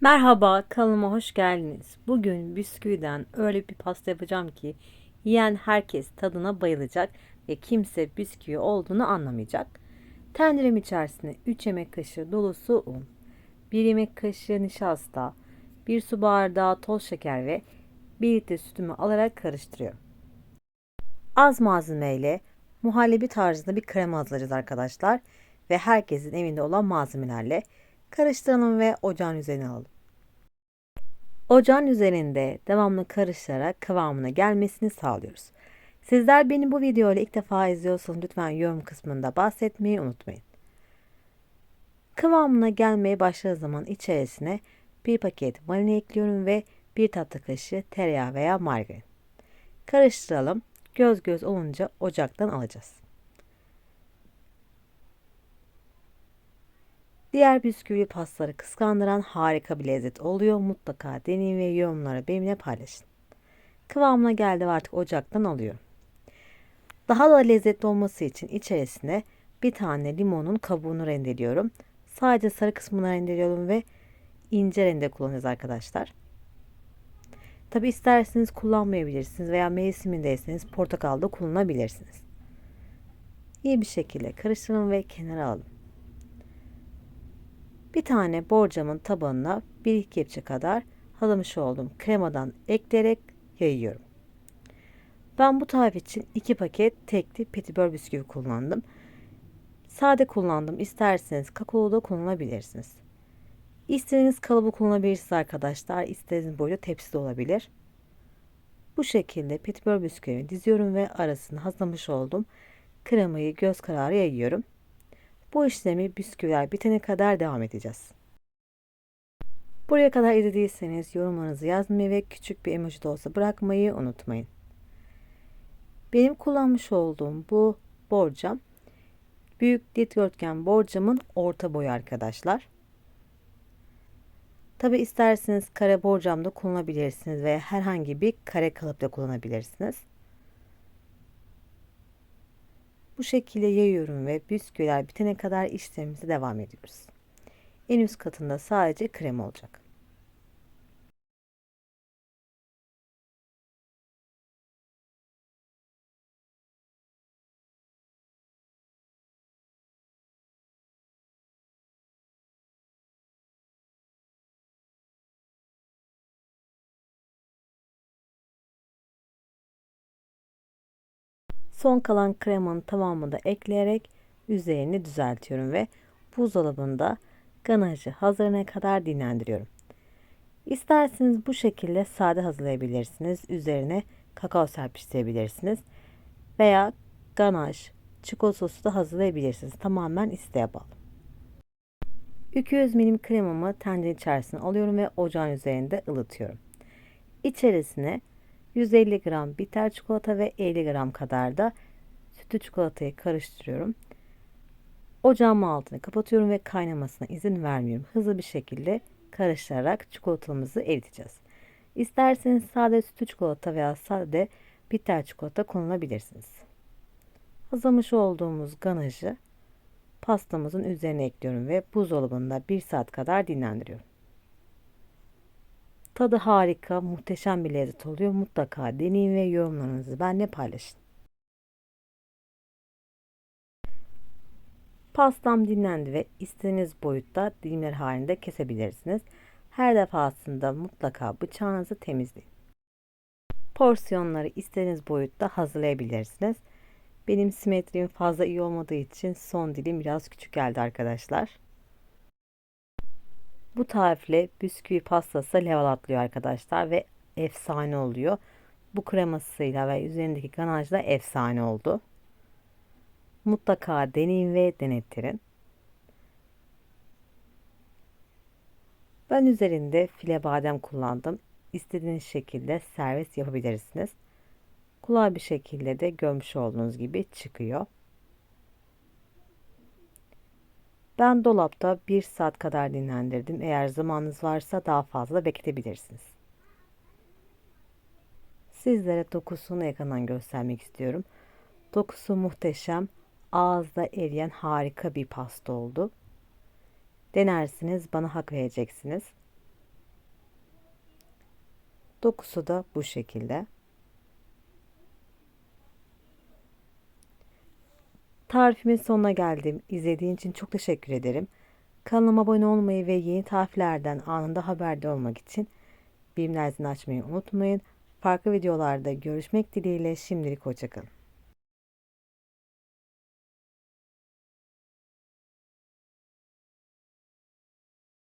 Merhaba, kanalıma hoş geldiniz. Bugün bisküviden öyle bir pasta yapacağım ki yiyen herkes tadına bayılacak ve kimse bisküvi olduğunu anlamayacak. Tencerem içerisine 3 yemek kaşığı dolusu un, 1 yemek kaşığı nişasta, 1 su bardağı toz şeker ve 1 litre sütümü alarak karıştırıyorum. Az malzemeyle muhallebi tarzında bir krema hazırlayacağız arkadaşlar ve herkesin evinde olan malzemelerle karıştıralım ve ocağın üzerine alalım. Ocağın üzerinde devamlı karıştırarak kıvamına gelmesini sağlıyoruz. Sizler beni bu videoyla ilk defa izliyorsanız lütfen yorum kısmında bahsetmeyi unutmayın. Kıvamına gelmeye başladığı zaman içerisine bir paket vanilya ekliyorum ve bir tatlı kaşığı tereyağı veya margarin. Karıştıralım. Göz göz olunca ocaktan alacağız. Diğer bisküvi pastaları kıskandıran harika bir lezzet oluyor. Mutlaka deneyin ve yorumları benimle paylaşın. Kıvamına geldi ve artık ocaktan alıyorum. Daha da lezzetli olması için içerisine bir tane limonun kabuğunu rendeliyorum. Sadece sarı kısmını rendeliyorum ve ince rende kullanıyoruz arkadaşlar. Tabi isterseniz kullanmayabilirsiniz veya mevsimindeyseniz portakal da kullanabilirsiniz. İyi bir şekilde karıştırın ve kenara alın. Bir tane borcamın tabanına bir kepçe kadar hazırlamış olduğum kremadan ekleyerek yayıyorum. Ben bu tarif için iki paket tekli petibör bisküvi kullandım. Sade kullandım. İsterseniz kakaolu da kullanabilirsiniz. İstediğiniz kalıbı kullanabilirsiniz arkadaşlar. İstediğiniz boyda tepsi de olabilir. Bu şekilde petibör bisküvimi diziyorum ve arasını hazırlamış olduğum kremayı göz kararı yayıyorum. Bu işlemi bisküviler bitene kadar devam edeceğiz. Buraya kadar izlediyseniz yorumlarınızı yazmayı ve küçük bir emoji de olsa bırakmayı unutmayın. Benim kullanmış olduğum bu borcam büyük dikdörtgen borcamın orta boyu arkadaşlar. Tabi isterseniz kare borcam da kullanabilirsiniz veya herhangi bir kare kalıp da kullanabilirsiniz. Bu şekilde yayıyorum ve bisküviler bitene kadar işlemimize devam ediyoruz. En üst katında sadece krem olacak. Son kalan kremanın tamamını da ekleyerek üzerini düzeltiyorum ve buzdolabında ganajı hazırına kadar dinlendiriyorum. İsterseniz bu şekilde sade hazırlayabilirsiniz. Üzerine kakao serpiştirebilirsiniz. Veya ganaj, çikolata sosu da hazırlayabilirsiniz. Tamamen isteğe bağlı. 200 milim kremamı tencere içerisine alıyorum ve ocağın üzerinde ılıtıyorum. İçerisine 150 gram bitter çikolata ve 50 gram kadar da sütlü çikolatayı karıştırıyorum. Ocağımın altını kapatıyorum ve kaynamasına izin vermiyorum. Hızlı bir şekilde karıştırarak çikolatamızı eriteceğiz. İsterseniz sade sütlü çikolata veya sade bitter çikolata kullanabilirsiniz. Hazırlamış olduğumuz ganajı pastamızın üzerine ekliyorum ve buzdolabında 1 saat kadar dinlendiriyorum. Tadı harika, muhteşem bir lezzet oluyor. Mutlaka deneyin ve yorumlarınızı benimle paylaşın. Pastam dinlendi ve istediğiniz boyutta dilimler halinde kesebilirsiniz. Her defasında mutlaka bıçağınızı temizleyin. Porsiyonları istediğiniz boyutta hazırlayabilirsiniz. Benim simetrim fazla iyi olmadığı için son dilim biraz küçük geldi arkadaşlar. Bu tarifle bisküvi pastası level atlıyor arkadaşlar ve efsane oluyor. Bu kremasıyla ve üzerindeki ganajla efsane oldu. Mutlaka deneyin ve denettirin. Ben üzerinde file badem kullandım. İstediğiniz şekilde servis yapabilirsiniz. Kolay bir şekilde de görmüş olduğunuz gibi çıkıyor. Ben dolapta 1 saat kadar dinlendirdim. Eğer zamanınız varsa daha fazla bekletebilirsiniz. Sizlere dokusunu yakından göstermek istiyorum. Dokusu muhteşem. Ağızda eriyen harika bir pasta oldu. Denersiniz bana hak vereceksiniz. Dokusu da bu şekilde. Tarifimin sonuna geldim. İzlediğin için çok teşekkür ederim. Kanalıma abone olmayı ve yeni tariflerden anında haberdar olmak için zilini açmayı unutmayın. Farklı videolarda görüşmek dileğiyle şimdilik hoşçakalın.